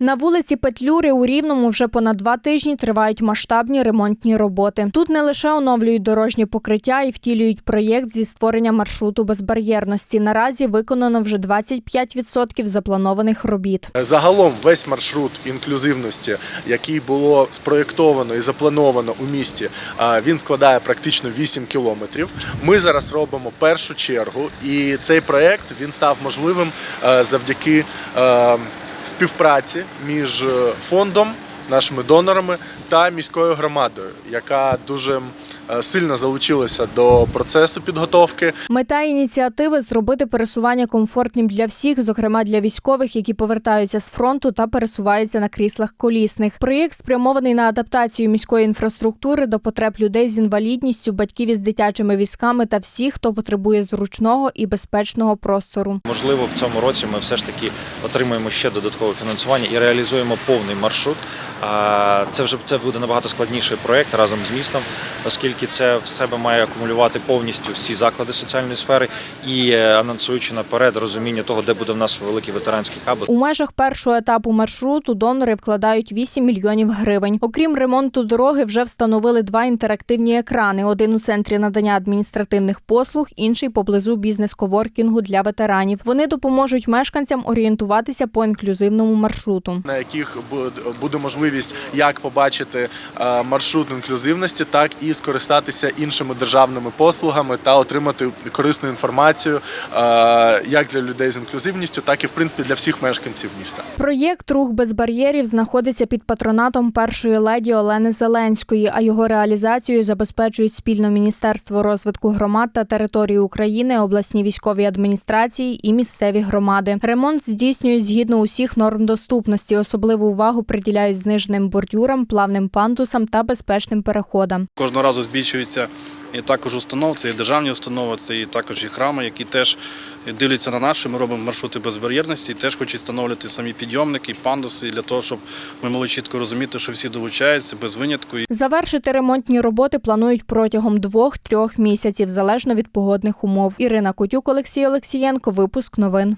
На вулиці Петлюри у Рівному вже понад два тижні тривають масштабні ремонтні роботи. Тут не лише оновлюють дорожнє покриття і втілюють проєкт зі створення маршруту безбар'єрності. Наразі виконано вже 25% запланованих робіт. Загалом весь маршрут інклюзивності, який було спроєктовано і заплановано у місті, він складає практично 8 кілометрів. Ми зараз робимо першу чергу, і цей проєкт він став можливим завдяки співпраці між е, фондом, нашими донорами та міською громадою, яка дуже е, сильно залучилася до процесу підготовки. Мета ініціативи зробити пересування комфортним для всіх, зокрема для військових, які повертаються з фронту та пересуваються на кріслах колісних. Проєкт спрямований на адаптацію міської інфраструктури до потреб людей з інвалідністю, батьків із дитячими візками та всіх, хто потребує зручного і безпечного простору. Можливо, в цьому році ми все ж таки отримаємо ще додаткове фінансування і реалізуємо повний маршрут. А Це вже це буде набагато складніший проєкт разом з містом, оскільки це в себе має акумулювати повністю всі заклади соціальної сфери і е, анонсуючи наперед розуміння того, де буде в нас великий ветеранський хаб. У межах першого етапу маршруту донори вкладають 8 мільйонів гривень. Окрім ремонту дороги, вже встановили два інтерактивні екрани: один у центрі надання адміністративних послуг, інший поблизу бізнес-коворкінгу для ветеранів. Вони допоможуть мешканцям орієнтуватися по інклюзивному маршруту. на яких бу- буде можливість як побачити е, маршрут інклюзивності, так і скористатися іншими державними послугами та отримати корисну інформацію е, як для людей з інклюзивністю, так і в принципі для всіх мешканців міста. Проєкт Рух без бар'єрів знаходиться під патронатом першої леді Олени Зеленської, а його реалізацію забезпечують спільно Міністерство розвитку громад та території України, обласні військові адміністрації і місцеві громади. Ремонт здійснюють згідно усіх норм доступності. Особливу увагу приділяють зниженим бордюрам, плавним пандусам та безпечним переходам. Кожного разу збільшується і також установ, це і державні установи, це і також і храми, які теж дивляться на нас, що ми робимо маршрути безбар'єрності і теж хочуть встановлювати самі підйомники, пандуси для того, щоб ми могли чітко розуміти, що всі долучаються без винятку. Завершити ремонтні роботи планують протягом двох-трьох місяців, залежно від погодних умов. Ірина Котюк, Олексій Олексієнко. Випуск новин.